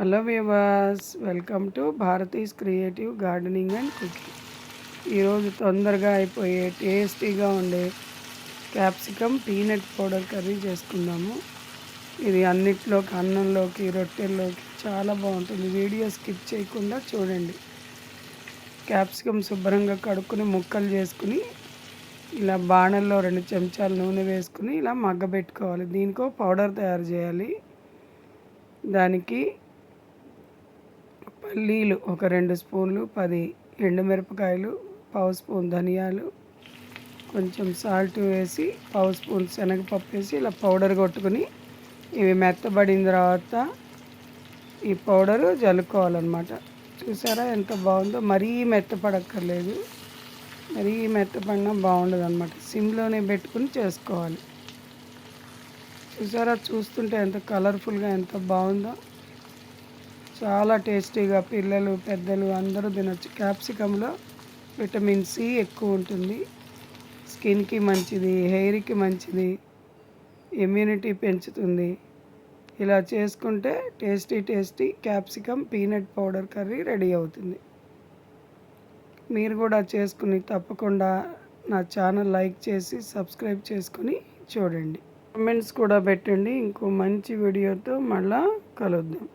Hello viewers welcome to Bharathi's creative gardening and cooking. ఈరోజు తొందరగా అయిపోయే టేస్టీగా ఉండే క్యాప్సికమ్ పీనట్ పౌడర్ కర్రీ చేసుకుందాము. ఇది అన్నిట్లోకి అన్నంలోకి రొట్టెల్లోకి చాలా బాగుంటుంది. వీడియో స్కిప్ చేయకుండా చూడండి. క్యాప్సికమ్ శుభ్రంగా కడుక్కుని ముక్కలు చేసుకుని ఇలా బాణల్లో రెండు చెంచాలు నూనె వేసుకుని ఇలా మగ్గబెట్టుకోవాలి. దీనికో పౌడర్ తయారు చేయాలి. దానికి పల్లీలు ఒక రెండు స్పూన్లు పది ఎండుమిరపకాయలు పావు స్పూన్ ధనియాలు కొంచెం సాల్ట్ వేసి పావు స్పూన్ శనగపప్పు వేసి ఇలా పౌడర్ కొట్టుకుని ఇవి మెత్తబడిన తర్వాత ఈ పౌడరు జల్లుకోవాలన్నమాట. చూసారా ఎంత బాగుందో? మరీ మెత్తపడక్కర్లేదు. మరీ మెత్తపడినా బాగుండదు అనమాట సిమ్లోనే పెట్టుకుని చేసుకోవాలి. చూసారా? చూస్తుంటే ఎంత కలర్ఫుల్గా ఎంత బాగుందో? చాలా టేస్టీగా పిల్లలు పెద్దలు అందరూ తినచ్చు. క్యాప్సికంలో విటమిన్ సి ఎక్కువ ఉంటుంది. స్కిన్కి మంచిది హెయిర్కి మంచిది ఇమ్యూనిటీ పెంచుతుంది. ఇలా చేసుకుంటే tasty tasty capsicum peanut powder curry ready అవుతుంది. మీరు కూడా చేసుకుని తప్పకుండా నా ఛానల్ లైక్ చేసి సబ్స్క్రైబ్ చేసుకుని చూడండి. కమెంట్స్ కూడా పెట్టండి. ఇంకో మంచి వీడియోతో మళ్ళా కలుద్దాం.